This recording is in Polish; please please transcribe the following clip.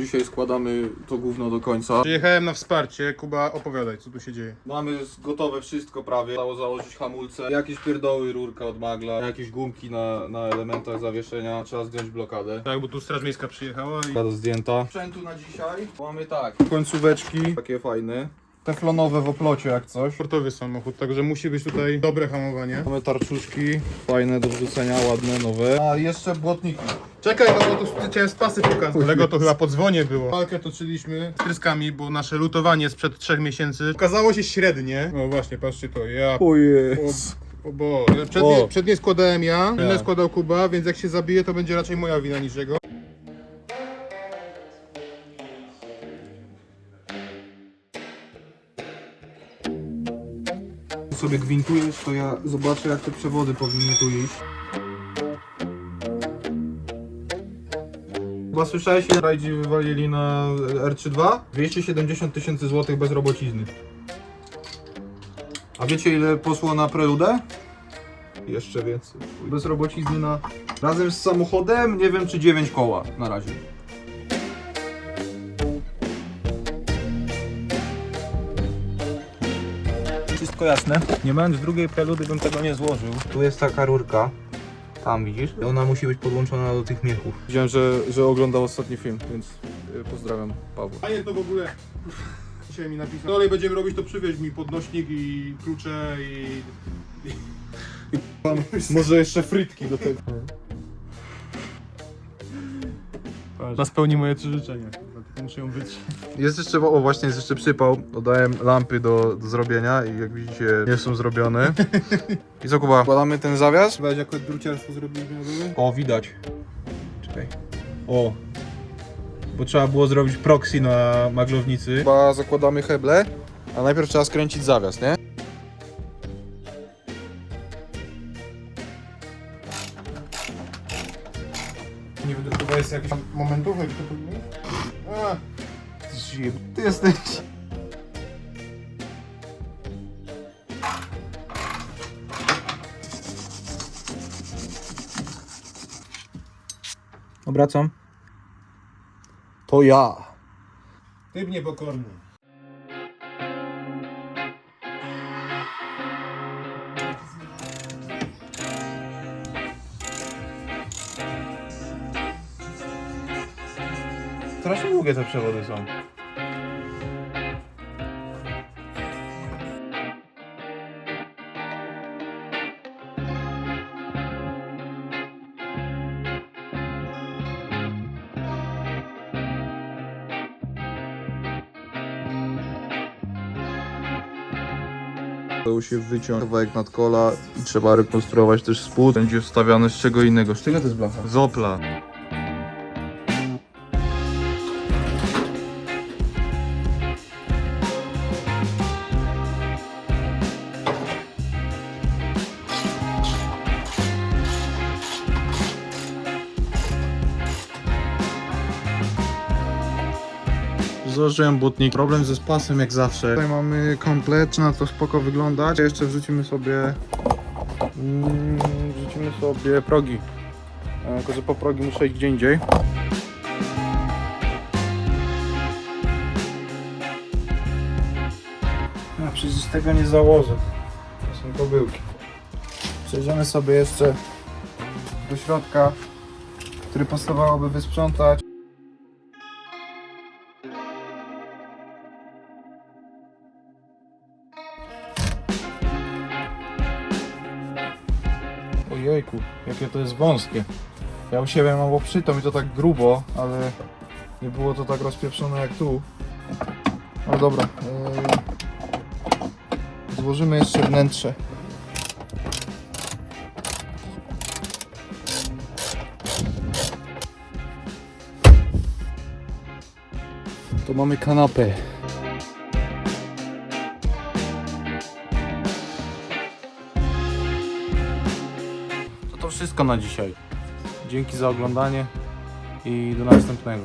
Dzisiaj składamy to gówno do końca. Przyjechałem na wsparcie. Kuba, opowiadaj, co tu się dzieje. Mamy gotowe wszystko prawie. Zostało założyć hamulce, jakieś pierdoły, rurka od magla, jakieś gumki na, na elementach zawieszenia. Trzeba zdjąć blokadę. Tak, bo tu Straż Miejska przyjechała i... Blokada zdjęta. Sprzętu na dzisiaj mamy tak. Końcóweczki, takie fajne. Teflonowe w oplocie jak coś. Sportowy samochód, także musi być tutaj dobre hamowanie. Mamy tarczuszki, fajne do wrzucenia, ładne, nowe. A jeszcze błotniki. Czekaj, no bo tu chciałem spasy pokazać. Lego to chyba po dzwonie było. Walkę toczyliśmy z tryskami, bo nasze lutowanie sprzed trzech miesięcy okazało się średnie. No właśnie, patrzcie to, ja... O jest. O bo, przednie, O. przednie składałem ja, inne Tak. składał Kuba, więc jak się zabije, to będzie raczej moja wina niż jego. Sobie gwintujesz, to ja zobaczę jak te przewody powinny tu iść. Chyba słyszałeś ile rajdzi wywalili na R32? 270 tysięcy złotych bez robocizny. A wiecie ile posło na preludę? Jeszcze więcej. Bez robocizny na... Razem z samochodem nie wiem czy 9 koła na razie. Wszystko jasne. Nie mając drugiej preludy bym tego nie złożył. Tu jest taka rurka. Tam widzisz? I ona musi być podłączona do tych miechów. Widziałem, że, że oglądał ostatni film, więc y, pozdrawiam Pawła. A nie, to w ogóle... Dzisiaj mi napisał. Dalej będziemy robić to przywieź mi podnośnik i klucze i... Może jeszcze frytki do tego. To spełni moje trzy życzenia. Muszę ją wytrzeć. Jest jeszcze, o właśnie jest jeszcze przypał. Dodałem lampy do, do zrobienia i jak widzicie nie są zrobione. I co Kuba? Wkładamy ten zawias. Weź akurat druciarstwo zrobiliśmy na dole. O, widać. Czekaj. O. Bo trzeba było zrobić proxy na maglownicy. Chyba zakładamy heble, a najpierw trzeba skręcić zawias, nie? Nie wiem, chyba jest jakiś momentówek, to powinien? Zjeb... Ty jesteś... Obracam. To ja. typ niepokorny. Strasznie długie te przewody są. Udało się wyciąć kawałek nadkola i trzeba rekonstruować też spód. Będzie wstawiany z czego innego. Z czego to jest blacha? Z Opla. Założyłem butnik. Problem ze spasem jak zawsze. Tutaj mamy komplet, na to spoko wyglądać. Jeszcze wrzucimy sobie... Mm, wrzucimy sobie progi. E, Tylko, że po progi muszę iść gdzie indziej. A przecież tego nie założę. To są kobyłki. Przejdziemy sobie jeszcze do środka, który pasowałoby wysprzątać. Ojejku, jakie to jest wąskie. Ja u siebie mam obszytą i to tak grubo, ale nie było to tak rozpieprzone jak tu. No dobra. Yy... Złożymy jeszcze wnętrze. To mamy kanapę. Wszystko na dzisiaj. Dzięki za oglądanie i do następnego.